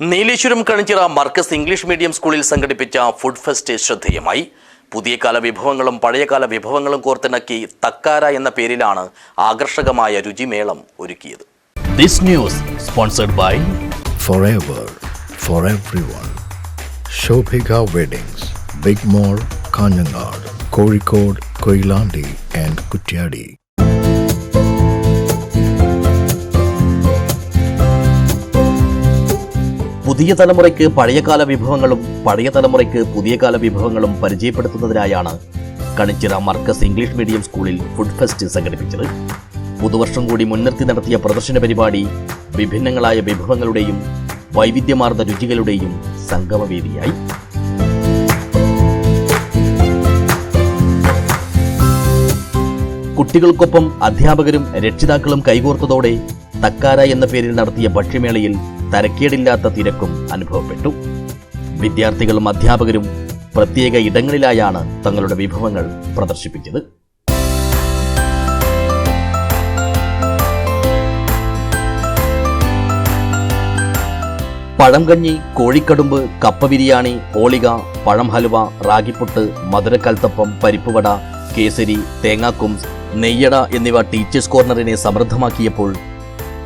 Nileshwaram Kanichira Markaz English medium സ്കൂളിൽ സംഘടിപ്പിച്ച food fest ശ്രദ്ധേയമായി പുതിയ കാല വിഭവങ്ങളും പഴയകാല വിഭവങ്ങളും കോർത്തിണക്കി തക്കാര എന്ന പേരിലാണ് ആകർഷകമായ രുചിമേളം ഒരുക്കിയത് this news sponsored by forever for everyone. Shobhika Weddings, Big Mall, Kanjangad, Kozhikode, Koilandi and Kutyadi. പുതിയ തലമുറയ്ക്ക് പഴയകാല വിഭവങ്ങളും പഴയ തലമുറയ്ക്ക് പുതിയ കാല വിഭവങ്ങളും പരിചയപ്പെടുത്തുന്നതിനായാണ് കണിച്ചിറ മർക്കസ് ഇംഗ്ലീഷ് മീഡിയം സ്കൂളിൽ ഫുഡ് ഫെസ്റ്റ് സംഘടിപ്പിച്ചത്. പുതുവർഷം കൂടി മുൻനിർത്തി നടത്തിയ പ്രദർശന പരിപാടി വിഭിന്നങ്ങളായ വിഭവങ്ങളുടെയും വൈവിധ്യമാർന്ന രുചികളുടെയും സംഗമവേദിയായി. കുട്ടികൾക്കൊപ്പം അധ്യാപകരും രക്ഷിതാക്കളും കൈകോർത്തതോടെ തക്കാര എന്ന പേരിൽ നടത്തിയ ഭക്ഷ്യമേളയിൽ തരക്കേടില്ലാത്ത തിരക്കും അനുഭവപ്പെട്ടു. വിദ്യാർത്ഥികളും അധ്യാപകരും പ്രത്യേക ഇടങ്ങളിലായാണ് തങ്ങളുടെ വിഭവങ്ങൾ പ്രദർശിപ്പിച്ചത്. പഴംകഞ്ഞി കോഴിക്കടുമ്പ് കപ്പ ബിരിയാണി ഓളിക പഴം ഹലുവ റാഗിപ്പുട്ട് മധുരക്കൽത്തപ്പം പരിപ്പുവട കേസരി തേങ്ങാക്കുംസ് നെയ്യട എന്നിവ ടീച്ചേഴ്സ് കോർണറിനെ സമൃദ്ധമാക്കിയപ്പോൾ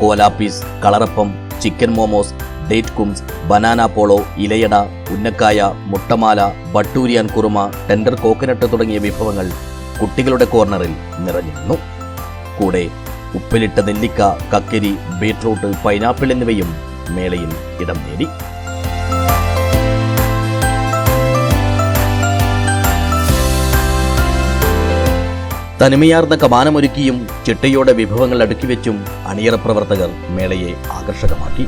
കോലാപ്പീസ് കളറപ്പം ചിക്കൻ മോമോസ് ഡേറ്റ് കുംസ് ബനാന പോളോ ഇലയട ഉന്നക്കായ മുട്ടമാല ബട്ടൂരിയാൻ കുറുമ ടെൻഡർ കോക്കനട്ട് തുടങ്ങിയ വിഭവങ്ങൾ കുട്ടികളുടെ കോർണറിൽ നിറഞ്ഞിരുന്നു. കൂടെ ഉപ്പിലിട്ട നെല്ലിക്ക കക്കരി ബീട്രൂട്ട് പൈനാപ്പിൾ എന്നിവയും മേളയിൽ ഇടം നേടി. തനിമയാർന്ന കമാനമൊരുക്കിയും ചിട്ടയോടെ വിഭവങ്ങൾ അടുക്കിവെച്ചും അണിയറ പ്രവർത്തകർ മേളയെ ആകർഷകമാക്കി.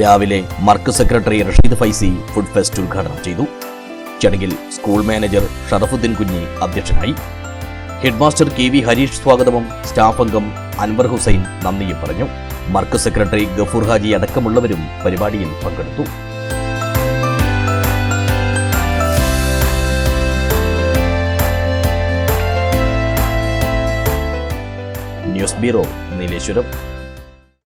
രാവിലെ Markaz secretary Rasheed Faizy food fest ഉദ്ഘാടനം ചെയ്തു. ചടങ്ങിൽ സ്കൂൾ മാനേജർ ഷറഫുദ്ദീൻ കുഞ്ഞി അധ്യക്ഷനായി. ഹെഡ്മാസ്റ്റർ കെ വി ഹരീഷ് സ്വാഗതവും സ്റ്റാഫ് അംഗം അൻവർ ഹുസൈൻ നന്ദിയും പറഞ്ഞു. മർക്ക് സെക്രട്ടറി ഗഫൂർ ഹാജി അടക്കമുള്ളവരും പരിപാടിയിൽ പങ്കെടുത്തു. News bureau Nileshwaram.